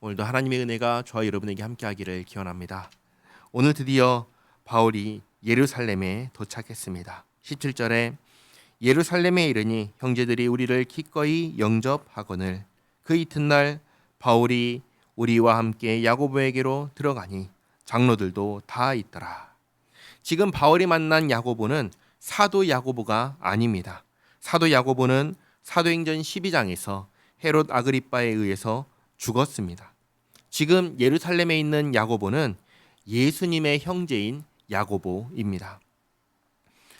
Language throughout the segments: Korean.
오늘도 하나님의 은혜가 저와 여러분에게 함께하기를 기원합니다. 오늘 드디어 바울이 예루살렘에 도착했습니다. 17절에 예루살렘에 이르니 형제들이 우리를 기꺼이 영접하거늘 그 이튿날 바울이 우리와 함께 야고보에게로 들어가니 장로들도 다 있더라. 지금 바울이 만난 야고보는 사도 야고보가 아닙니다. 사도 야고보는 사도행전 12장에서 헤롯 아그리빠에 의해서 죽었습니다. 지금 예루살렘에 있는 야고보는 예수님의 형제인 야고보입니다.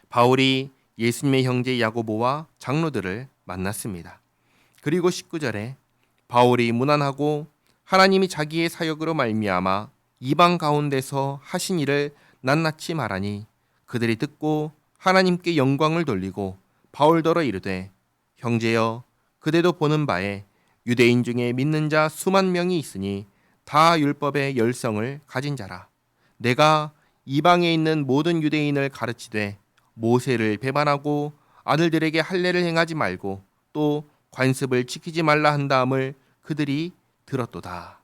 바울이 예수님의 형제 야고보와 장로들을 만났습니다. 그리고 19절에 바울이 무난하고 하나님이 자기의 사역으로 말미암아 이방 가운데서 하신 일을 낱낱이 말하니 그들이 듣고 하나님께 영광을 돌리고 바울더러 이르되 형제여 그대도 보는 바에 유대인 중에 믿는 자 수만 명이 있으니 다 율법의 열성을 가진 자라 내가 이방에 있는 모든 유대인을 가르치되 모세를 배반하고 아들들에게 할례를 행하지 말고 또 관습을 지키지 말라 한 다음을 그들이 들었도다.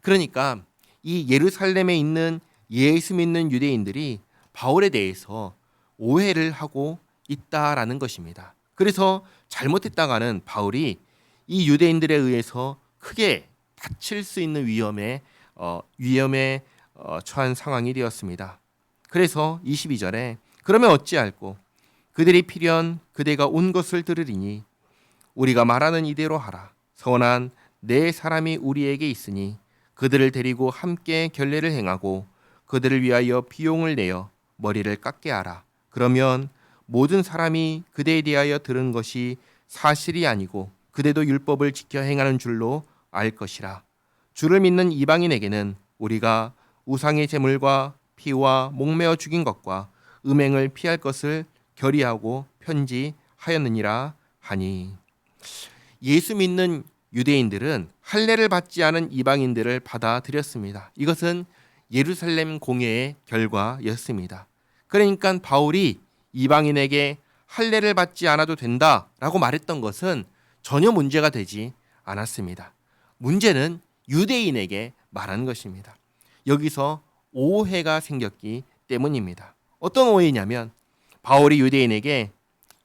그러니까 이 예루살렘에 있는 예수 믿는 유대인들이 바울에 대해서 오해를 하고 있다라는 것입니다. 그래서 잘못했다가는 바울이 이 유대인들에 의해서 크게 다칠 수 있는 위험에 어, 위험에 어, 처한 상황이 되었습니다. 그래서 22절에 그러면 어찌할꼬 그들이 필연 그대가 온 것을 들으리니 우리가 말하는 이대로 하라 선한 네 사람이 우리에게 있으니 그들을 데리고 함께 결례를 행하고 그들을 위하여 비용을 내어 머리를 깎게 하라 그러면 모든 사람이 그대에 대하여 들은 것이 사실이 아니고 그대도 율법을 지켜 행하는 줄로 알 것이라 주를 믿는 이방인에게는 우리가 우상의 제물과 피와 목매어 죽인 것과 음행을 피할 것을 결의하고 편지하였느니라 하니 예수 믿는 유대인들은 할례를 받지 않은 이방인들을 받아들였습니다. 이것은 예루살렘 공회의 결과였습니다. 그러니까 바울이 이방인에게 할례를 받지 않아도 된다라고 말했던 것은 전혀 문제가 되지 않았습니다. 문제는 유대인에게 말한 것입니다. 여기서 오해가 생겼기 때문입니다. 어떤 오해냐면 바울이 유대인에게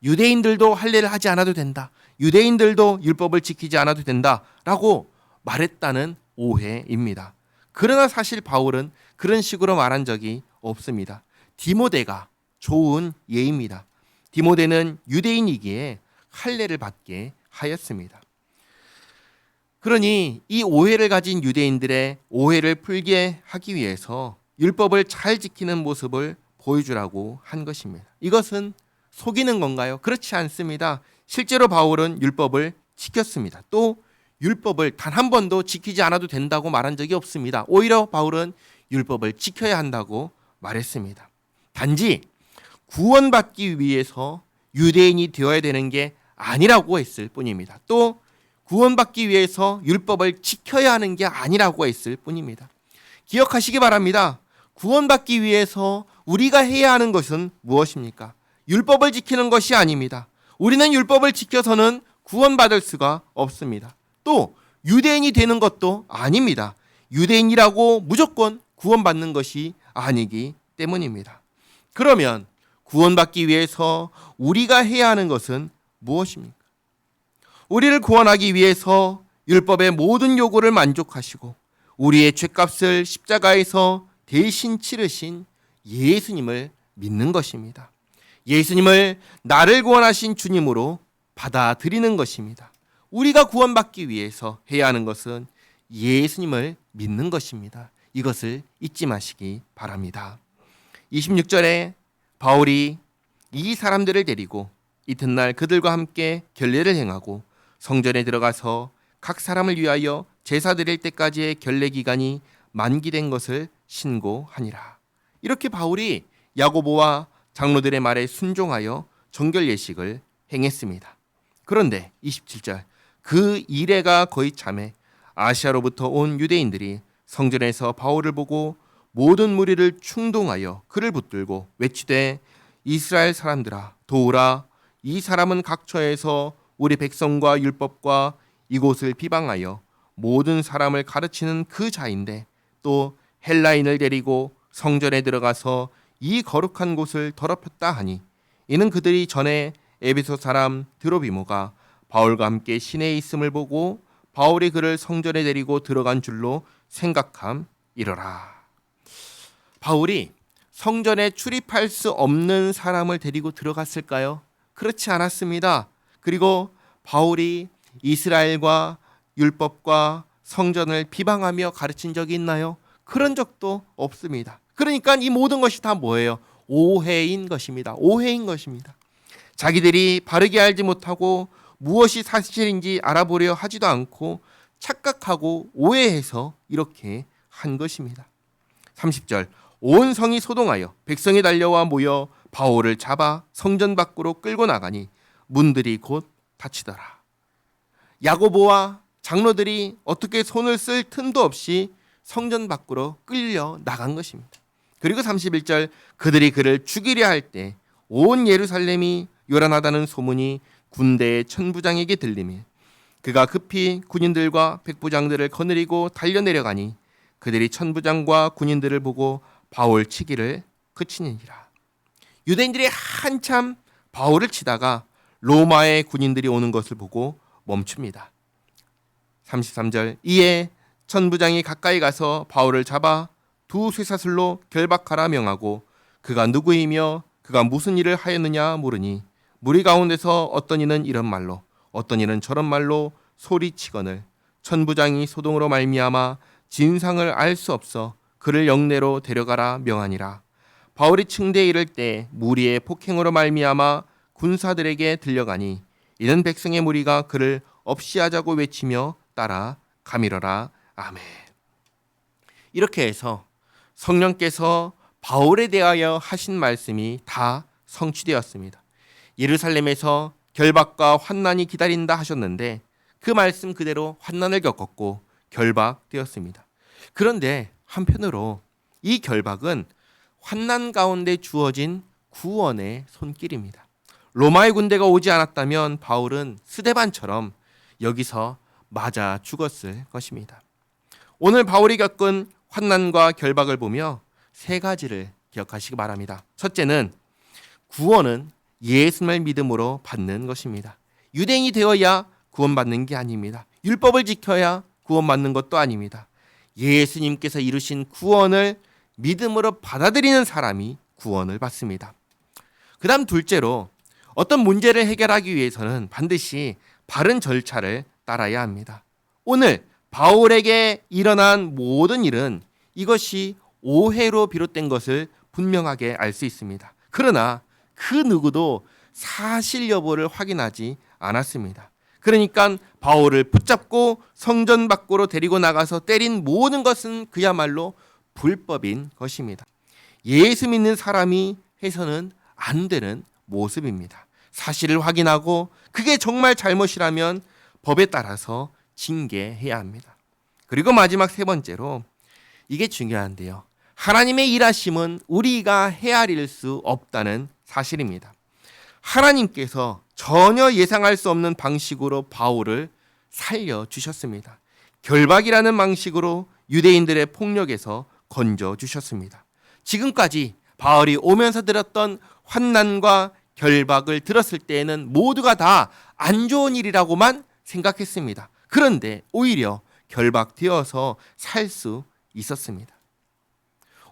유대인들도 할례를 하지 않아도 된다. 유대인들도 율법을 지키지 않아도 된다라고 말했다는 오해입니다. 그러나 사실 바울은 그런 식으로 말한 적이 없습니다. 디모데가 좋은 예입니다. 디모데는 유대인이기에 할례를 받게 하였습니다. 그러니 이 오해를 가진 유대인들의 오해를 풀게 하기 위해서 율법을 잘 지키는 모습을 보여주라고 한 것입니다. 이것은 속이는 건가요? 그렇지 않습니다. 실제로 바울은 율법을 지켰습니다. 또 율법을 단 한 번도 지키지 않아도 된다고 말한 적이 없습니다. 오히려 바울은 율법을 지켜야 한다고 말했습니다. 단지 구원받기 위해서 유대인이 되어야 되는 게 아니라고 했을 뿐입니다. 또 구원받기 위해서 율법을 지켜야 하는 게 아니라고 했을 뿐입니다. 기억하시기 바랍니다. 구원받기 위해서 우리가 해야 하는 것은 무엇입니까? 율법을 지키는 것이 아닙니다. 우리는 율법을 지켜서는 구원받을 수가 없습니다. 또 유대인이 되는 것도 아닙니다. 유대인이라고 무조건 구원받는 것이 아니기 때문입니다. 그러면 구원받기 위해서 우리가 해야 하는 것은 무엇입니까? 우리를 구원하기 위해서 율법의 모든 요구를 만족하시고 우리의 죄값을 십자가에서 대신 치르신 예수님을 믿는 것입니다. 예수님을 나를 구원하신 주님으로 받아들이는 것입니다. 우리가 구원받기 위해서 해야 하는 것은 예수님을 믿는 것입니다. 이것을 잊지 마시기 바랍니다. 26절에 바울이 이 사람들을 데리고 이튿날 그들과 함께 결례를 행하고 성전에 들어가서 각 사람을 위하여 제사 드릴 때까지의 결례 기간이 만기된 것을 신고하니라. 이렇게 바울이 야고보와 장로들의 말에 순종하여 정결 예식을 행했습니다. 그런데 27절 그 이래가 거의 참에 아시아로부터 온 유대인들이 성전에서 바울을 보고 모든 무리를 충동하여 그를 붙들고 외치되 이스라엘 사람들아 도우라 이 사람은 각처에서 우리 백성과 율법과 이곳을 비방하여 모든 사람을 가르치는 그 자인데 또 헬라인을 데리고 성전에 들어가서 이 거룩한 곳을 더럽혔다 하니 이는 그들이 전에 에베소 사람 드로비모가 바울과 함께 시내에 있음을 보고 바울이 그를 성전에 데리고 들어간 줄로 생각함 이러라. 바울이 성전에 출입할 수 없는 사람을 데리고 들어갔을까요? 그렇지 않았습니다. 그리고 바울이 이스라엘과 율법과 성전을 비방하며 가르친 적이 있나요? 그런 적도 없습니다. 그러니까 이 모든 것이 다 뭐예요? 오해인 것입니다. 오해인 것입니다. 자기들이 바르게 알지 못하고 무엇이 사실인지 알아보려 하지도 않고 착각하고 오해해서 이렇게 한 것입니다. 30절 온 성이 소동하여 백성이 달려와 모여 바울을 잡아 성전 밖으로 끌고 나가니 문들이 곧 닫히더라. 야고보와 장로들이 어떻게 손을 쓸 틈도 없이 성전 밖으로 끌려 나간 것입니다. 그리고 31절 그들이 그를 죽이려 할 때 온 예루살렘이 요란하다는 소문이 군대의 천부장에게 들리며 그가 급히 군인들과 백부장들을 거느리고 달려 내려가니 그들이 천부장과 군인들을 보고 바울 치기를 그치니라. 유대인들이 한참 바울을 치다가 로마의 군인들이 오는 것을 보고 멈춥니다. 33절 이에 천부장이 가까이 가서 바울을 잡아 두 쇠사슬로 결박하라 명하고 그가 누구이며 그가 무슨 일을 하였느냐 물으니 무리 가운데서 어떤 이는 이런 말로 어떤 이는 저런 말로 소리치거늘 천부장이 소동으로 말미암아 진상을 알 수 없어 그를 영내로 데려가라 명하니라 바울이 층대에 이를 때 무리의 폭행으로 말미암아 군사들에게 들려가니 이는 백성의 무리가 그를 없이 하자고 외치며 따라 가밀어라 아멘 이렇게 해서 성령께서 바울에 대하여 하신 말씀이 다 성취되었습니다. 예루살렘에서 결박과 환난이 기다린다 하셨는데 그 말씀 그대로 환난을 겪었고 결박되었습니다. 그런데 한편으로 이 결박은 환난 가운데 주어진 구원의 손길입니다. 로마의 군대가 오지 않았다면 바울은 스데반처럼 여기서 맞아 죽었을 것입니다. 오늘 바울이 겪은 환난과 결박을 보며 세 가지를 기억하시기 바랍니다. 첫째는 구원은 예수님을 믿음으로 받는 것입니다. 유대인이 되어야 구원받는 게 아닙니다. 율법을 지켜야 구원받는 것도 아닙니다. 예수님께서 이루신 구원을 믿음으로 받아들이는 사람이 구원을 받습니다. 그 다음 둘째로 어떤 문제를 해결하기 위해서는 반드시 바른 절차를 따라야 합니다. 오늘 바울에게 일어난 모든 일은 이것이 오해로 비롯된 것을 분명하게 알 수 있습니다. 그러나 그 누구도 사실 여부를 확인하지 않았습니다. 그러니까 바울을 붙잡고 성전 밖으로 데리고 나가서 때린 모든 것은 그야말로 불법인 것입니다. 예수 믿는 사람이 해서는 안 되는 모습입니다. 사실을 확인하고 그게 정말 잘못이라면 법에 따라서 징계해야 합니다. 그리고 마지막 세 번째로 이게 중요한데요. 하나님의 일하심은 우리가 헤아릴 수 없다는 사실입니다. 하나님께서 전혀 예상할 수 없는 방식으로 바울을 살려 주셨습니다. 결박이라는 방식으로 유대인들의 폭력에서 건져 주셨습니다. 지금까지 바울이 오면서 들었던 환난과 결박을 들었을 때에는 모두가 다 안 좋은 일이라고만 생각했습니다. 그런데 오히려 결박되어서 살 수 있었습니다.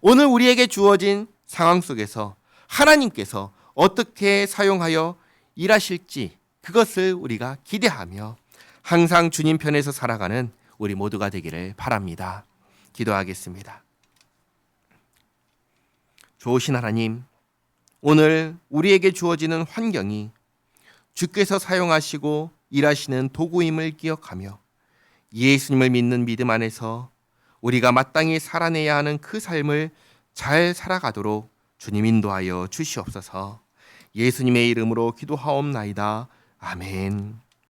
오늘 우리에게 주어진 상황 속에서 하나님께서 어떻게 사용하여 일하실지 그것을 우리가 기대하며 항상 주님 편에서 살아가는 우리 모두가 되기를 바랍니다. 기도하겠습니다. 좋으신 하나님, 오늘 우리에게 주어지는 환경이 주께서 사용하시고 일하시는 도구임을 기억하며 예수님을 믿는 믿음 안에서 우리가 마땅히 살아내야 하는 그 삶을 잘 살아가도록 주님 인도하여 주시옵소서. 예수님의 이름으로 기도하옵나이다. 아멘.